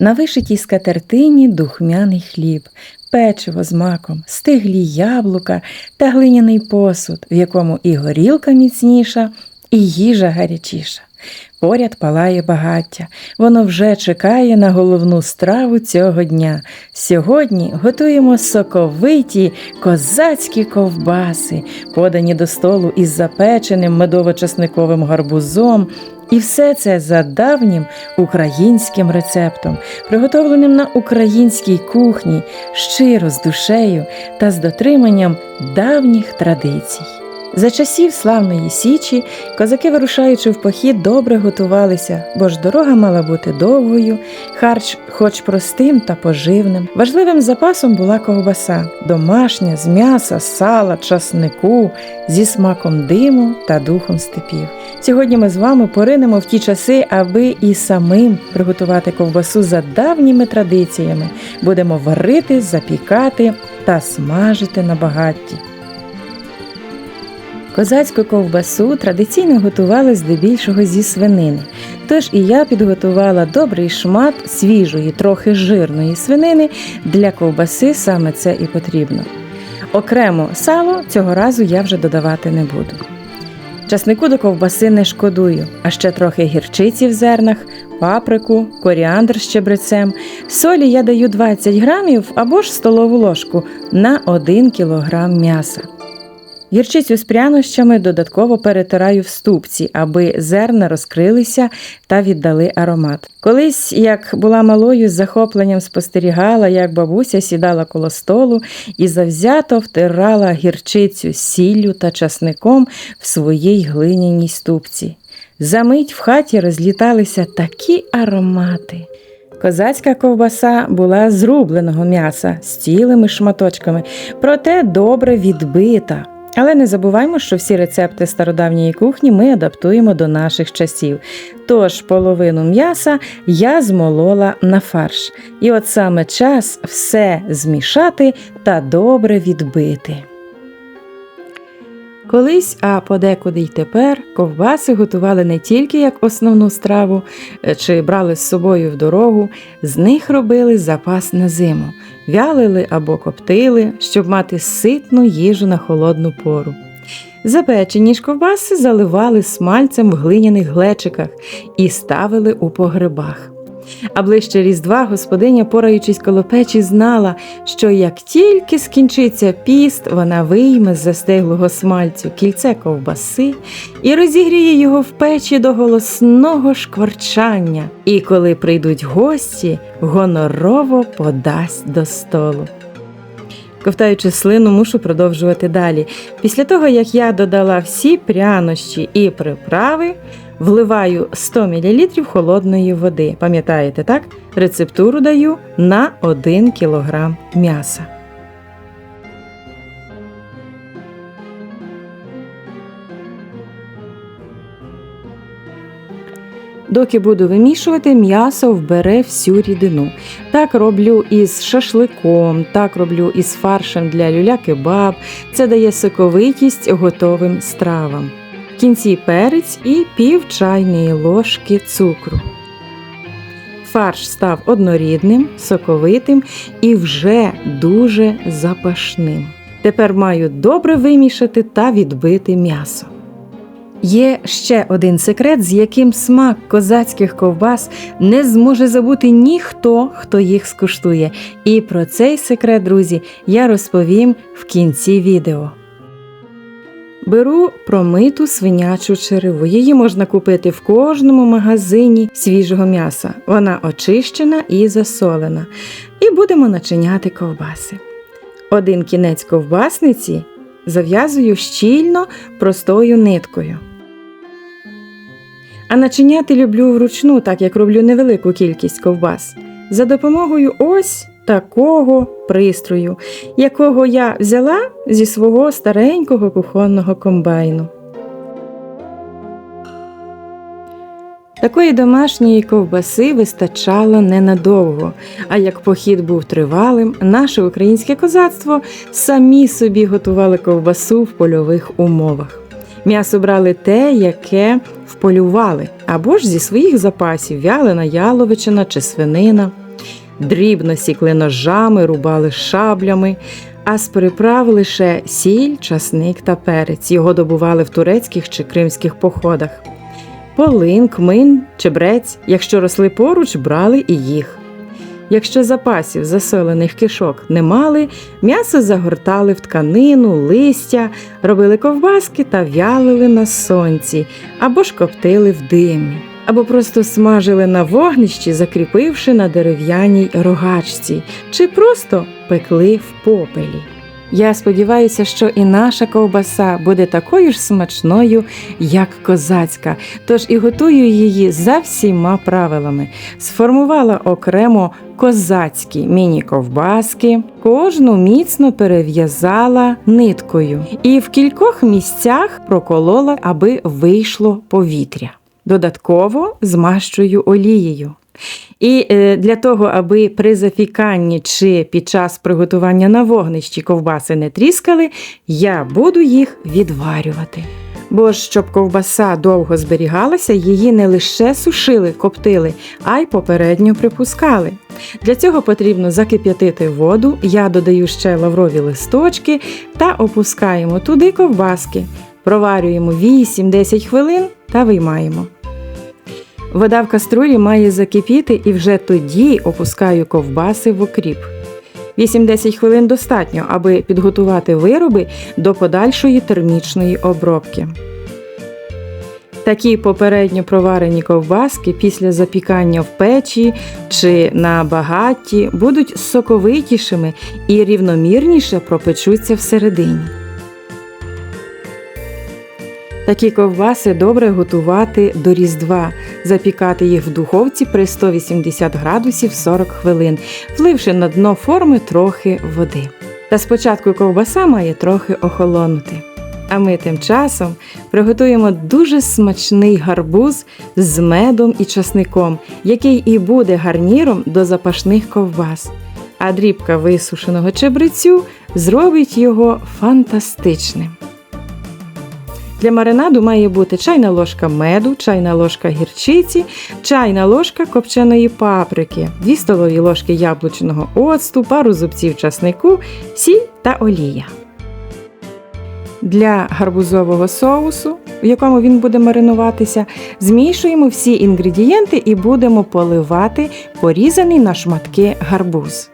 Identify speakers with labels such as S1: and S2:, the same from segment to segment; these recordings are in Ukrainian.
S1: На вишитій скатертині духмяний хліб, печиво з маком, стиглі яблука та глиняний посуд, в якому і горілка міцніша, і їжа гарячіша. Поряд палає багаття. Воно вже чекає на головну страву цього дня. Сьогодні готуємо соковиті козацькі ковбаси, подані до столу із запеченим медово-часниковим гарбузом. І все це за давнім українським рецептом, приготовленим на українській кухні, щиро з душею та з дотриманням давніх традицій. За часів славної Січі козаки, вирушаючи в похід, добре готувалися, бо ж дорога мала бути довгою, харч, хоч простим та поживним. Важливим запасом була ковбаса, домашня з м'яса, сала, часнику, зі смаком диму та духом степів. Сьогодні ми з вами поринемо в ті часи, аби і самим приготувати ковбасу за давніми традиціями. Будемо варити, запікати та смажити на багатті. Козацьку ковбасу традиційно готували здебільшого зі свинини. Тож і я підготувала добрий шмат свіжої, трохи жирної свинини для ковбаси саме це і потрібно. Окремо сало цього разу я вже додавати не буду. Часнику до ковбаси не шкодую, а ще трохи гірчиці в зернах, паприку, коріандр з чебрецем. Солі я даю 20 грамів або ж столову ложку на 1 кілограм м'яса. Гірчицю з прянощами додатково перетираю в ступці, аби зерна розкрилися та віддали аромат. Колись, як була малою, з захопленням спостерігала, як бабуся сідала коло столу і завзято втирала гірчицю сіллю та часником в своїй глиняній ступці. Замить в хаті розліталися такі аромати. Козацька ковбаса була з рубленого м'яса з цілими шматочками, проте добре відбита. Але не забуваймо, що всі рецепти стародавньої кухні ми адаптуємо до наших часів. Тож половину м'яса я змолола на фарш. І от саме час все змішати та добре відбити. Колись, а подекуди й тепер, ковбаси готували не тільки як основну страву е, чи брали з собою в дорогу, з них робили запас на зиму, вялили або коптили, щоб мати ситну їжу на холодну пору. Запечені ж ковбаси заливали смальцем в глиняних глечиках і ставили у погребах. А ближче Різдва господиня, пораючись коло печі, знала, що як тільки скінчиться піст, вона вийме з застиглого смальцю кільце ковбаси і розігріє його в печі до голосного шкварчання, і коли прийдуть гості, гонорово подасть до столу. Ковтаючи слину, мушу продовжувати далі. Після того, як я додала всі прянощі і приправи, вливаю 100 мл холодної води. Пам'ятаєте, так? Рецептуру даю на 1 кг м'яса. Доки буду вимішувати, м'ясо вбере всю рідину. Так роблю із шашликом, так роблю із фаршем для люля-кебаб. Це дає соковитість готовим стравам. В кінці перець і пів чайної ложки цукру. Фарш став однорідним, соковитим і вже дуже запашним. Тепер маю добре вимішати та відбити м'ясо. Є ще один секрет, з яким смак козацьких ковбас не зможе забути ніхто, хто їх скуштує. І про цей секрет, друзі, я розповім в кінці відео. Беру промиту свинячу череву. Її можна купити в кожному магазині свіжого м'яса. Вона очищена і засолена. І будемо начиняти ковбаси. Один кінець ковбасниці зав'язую щільно простою ниткою. А начиняти люблю вручну, так як роблю невелику кількість ковбас, за допомогою ось такого пристрою, якого я взяла зі свого старенького кухонного комбайну. Такої домашньої ковбаси вистачало ненадовго, а як похід був тривалим, наше українське козацтво самі собі готували ковбасу в польових умовах. М'ясо брали те, яке вполювали, або ж зі своїх запасів вялена яловичина чи свинина. дрібно сікли ножами, рубали шаблями, а з приправ лише сіль, часник та перець. Його добували в турецьких чи кримських походах. Полин, кмин, чебрець, якщо росли поруч, брали і їх. Якщо запасів засолених кишок не мали, м'ясо загортали в тканину, листя, робили ковбаски та вялили на сонці або ж коптили в димі, або просто смажили на вогнищі, закріпивши на дерев'яній рогачці, чи просто пекли в попелі. Я сподіваюся, що і наша ковбаса буде такою ж смачною, як козацька, тож і готую її за всіма правилами. Сформувала окремо козацькі міні-ковбаски, кожну міцно перев'язала ниткою і в кількох місцях проколола, аби вийшло повітря. Додатково змащую олією. І е, для того, аби при запіканні чи під час приготування на вогнищі ковбаси не тріскали, я буду їх відварювати. Бо щоб ковбаса довго зберігалася, її не лише сушили, коптили, а й попередньо припускали. Для цього потрібно закип'ятити воду, я додаю ще лаврові листочки та опускаємо туди ковбаски. Проварюємо 8-10 хвилин та виймаємо. Вода в каструлі має закипіти і вже тоді опускаю ковбаси в окріп. 8-10 хвилин достатньо, аби підготувати вироби до подальшої термічної обробки. Такі попередньо проварені ковбаски після запікання в печі чи на багатті будуть соковитішими і рівномірніше пропечуться всередині. Такі ковбаси добре готувати до Різдва, запікати їх в духовці при 180 градусів 40 хвилин, вливши на дно форми трохи води. Та спочатку ковбаса має трохи охолонути. А ми тим часом приготуємо дуже смачний гарбуз з медом і часником, який і буде гарніром до запашних ковбас. А дрібка висушеного чебрецю зробить його фантастичним. Для маринаду має бути чайна ложка меду, чайна ложка гірчиці, чайна ложка копченої паприки, 2 столові ложки яблучного оцту, пару зубців часнику, сіль та олія. Для гарбузового соусу, в якому він буде маринуватися, змішуємо всі інгредієнти і будемо поливати порізаний на шматки гарбуз.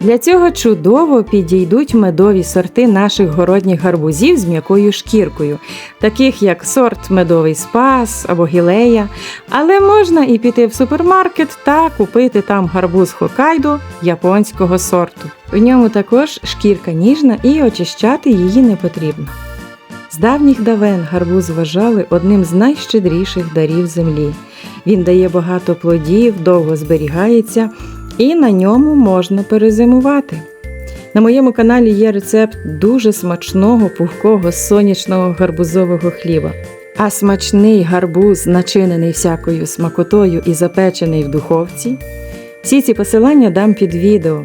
S1: Для цього чудово підійдуть медові сорти наших городніх гарбузів з м'якою шкіркою, таких як сорт медовий спас або гілея. Але можна і піти в супермаркет та купити там гарбуз Хокайдо японського сорту. В ньому також шкірка ніжна і очищати її не потрібно. З давніх давен гарбуз вважали одним з найщедріших дарів землі. Він дає багато плодів, довго зберігається і на ньому можна перезимувати. На моєму каналі є рецепт дуже смачного пухкого сонячного гарбузового хліба. А смачний гарбуз, начинений всякою смакотою і запечений в духовці. Всі ці посилання дам під відео.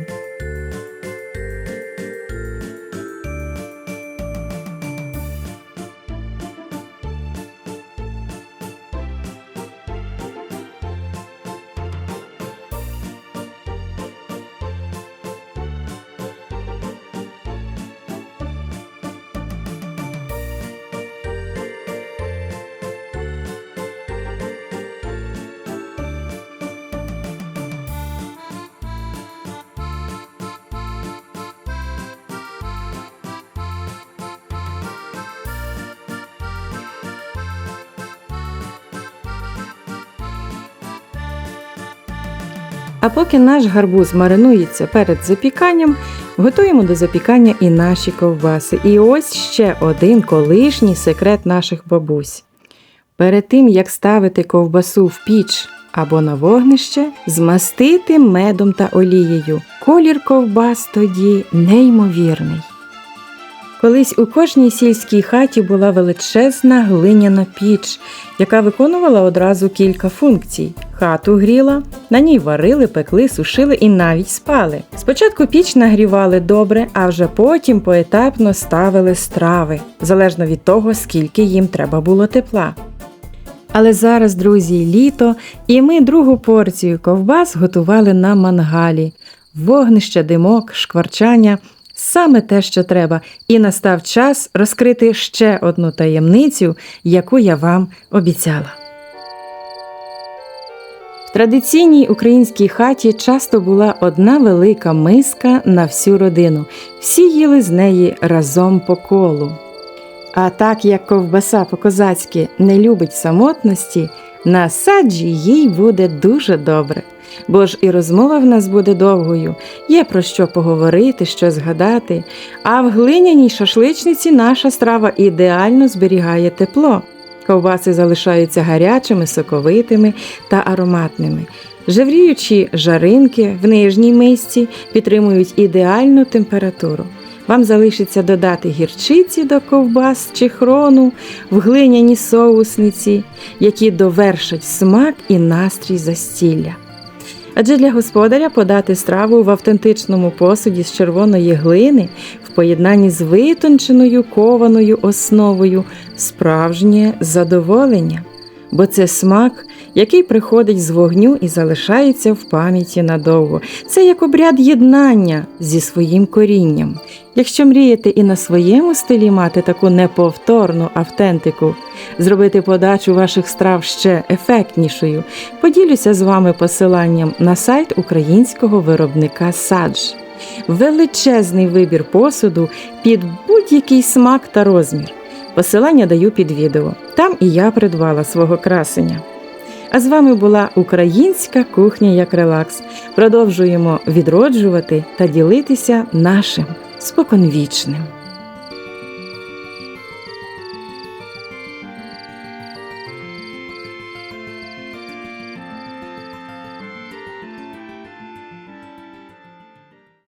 S1: А поки наш гарбуз маринується перед запіканням, готуємо до запікання і наші ковбаси. І ось ще один колишній секрет наших бабусь. Перед тим, як ставити ковбасу в піч або на вогнище, змастити медом та олією. Колір ковбас тоді неймовірний. Колись у кожній сільській хаті була величезна глиняна піч, яка виконувала одразу кілька функцій. Хату гріла, на ній варили, пекли, сушили і навіть спали. Спочатку піч нагрівали добре, а вже потім поетапно ставили страви, залежно від того, скільки їм треба було тепла. Але зараз, друзі, літо, і ми другу порцію ковбас готували на мангалі. Вогнище, димок, шкварчання саме те, що треба, і настав час розкрити ще одну таємницю, яку я вам обіцяла. В традиційній українській хаті часто була одна велика миска на всю родину. Всі їли з неї разом по колу. А так як ковбаса по-козацьки не любить самотності, на саджі їй буде дуже добре. Бо ж і розмова в нас буде довгою, є про що поговорити, що згадати. А в глиняній шашличниці наша страва ідеально зберігає тепло. Ковбаси залишаються гарячими, соковитими та ароматними. Жевріючі жаринки в нижній мисці підтримують ідеальну температуру. Вам залишиться додати гірчиці до ковбас чи хрону в глиняні соусниці, які довершать смак і настрій застілля. Адже для господаря подати страву в автентичному посуді з червоної глини в поєднанні з витонченою кованою основою справжнє задоволення, бо це смак, який приходить з вогню і залишається в пам'яті надовго. Це як обряд єднання зі своїм корінням. Якщо мрієте і на своєму стилі мати таку неповторну автентику, зробити подачу ваших страв ще ефектнішою, поділюся з вами посиланням на сайт українського виробника Садж. Величезний вибір посуду під будь-який смак та розмір. Посилання даю під відео. Там і я придбала свого красення. А з вами була українська кухня як релакс. Продовжуємо відроджувати та ділитися нашим споконвічним.